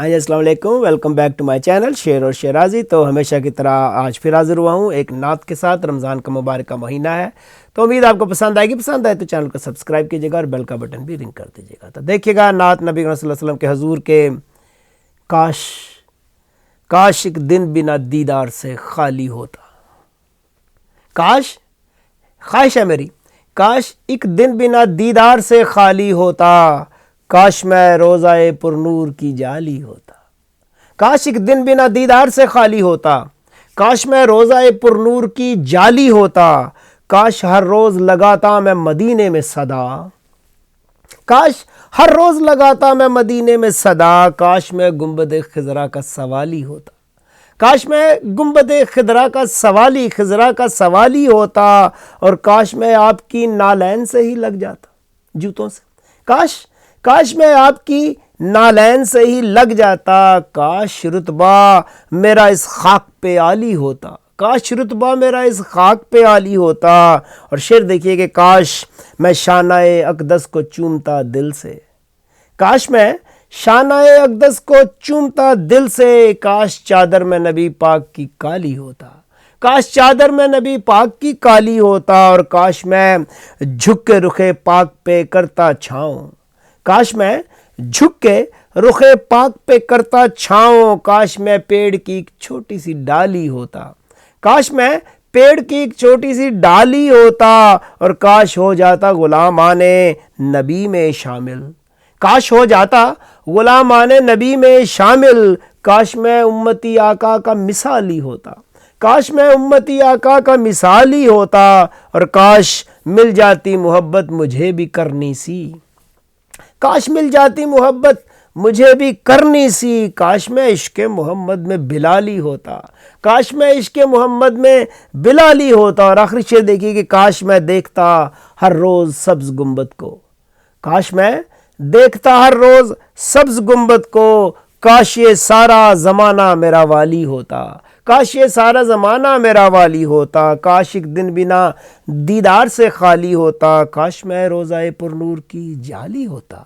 ہاں جی السلام علیکم۔ Welcome back to my channel Sher اور شیرازی۔ تو ہمیشہ کی طرح آج پھر حاضر ہوا ہوں۔ ایک نعت کے ساتھ رمضان کا مبارک کا مہینہ ہے۔ تو امید آپ کو پسند آئے گی۔ پسند آئے تو چینل کو سبسکرائب کیجیے گا اور بیل کا بٹن بھی رنگ کر دیجیے گا۔ تو دیکھیے گا، نعت نبی صلی اللہ علیہ وسلم کے حضور کے کاش کاش ایک دن بنا دیدار سے خالی ہوتا۔ کاش، خواہش ہے میری۔ کاش ایک دن بنا دیدار سے خالی ہوتا۔ کاش میں روزہ پر نور کی جالی ہوتا۔ کاش ایک دن بنا دیدار سے خالی ہوتا۔ کاش میں روزہ پر نور کی جالی ہوتا۔ کاش ہر روز لگاتا میں مدینے میں صدا۔ کاش ہر روز لگاتا میں مدینے میں صدا۔ کاش میں گنبد خزرہ کا سوالی ہوتا۔ کاش میں گنبد خزرہ کا سوالی خزرہ کا سوالی ہوتا۔ اور کاش میں آپ کی نالین سے ہی لگ جاتا۔ جوتوں سے۔ کاش کاش میں آپ کی نالین سے ہی لگ جاتا، کاش رتبہ میرا اس خاک پہ عالی ہوتا، کاش رتبہ میرا اس خاک پہ عالی ہوتا۔ اور شعر دیکھیے کہ کاش میں شانہ اقدس کو چومتا دل سے، کاش میں شانہ اقدس کو چومتا دل سے، کاش چادر میں نبی پاک کی کالی ہوتا، کاش چادر میں نبی پاک کی کالی ہوتا، اور کاش میں جھک کے رخے پاک پہ کرتا چھاؤں۔ کاش میں جھک کے رخ پاک پہ کرتا چھاؤں، کاش میں پیڑ کی ایک چھوٹی سی ڈالی ہوتا۔ کاش میں پیڑ کی ایک چھوٹی سی ڈالی ہوتا اور کاش ہو جاتا غلام آنے نبی میں شامل۔ کاش ہو جاتا غلام آنے نبی میں شامل، کاش میں امتی آقا کا مثالی ہوتا۔ کاش میں امتی آقا کا مثالی ہوتا اور کاش مل جاتی محبت مجھے بھی کرنی سی۔ کاش مل جاتی محبت، مجھے بھی کرنی سی۔ کاش میں عشق محمد میں بلالی ہوتا۔ کاش میں عشق محمد میں بلالی ہوتا۔ اور آخری شعر دیکھیے کہ کاش میں دیکھتا ہر روز سبز گنبد کو۔ کاش میں دیکھتا ہر روز سبز گنبد کو۔ کاش یہ سارا زمانہ میرا والی ہوتا۔ کاش یہ سارا زمانہ میرا والی ہوتا، کاش ایک دن بنا دیدار سے خالی ہوتا، کاش میں روزہ پر نور کی جالی ہوتا۔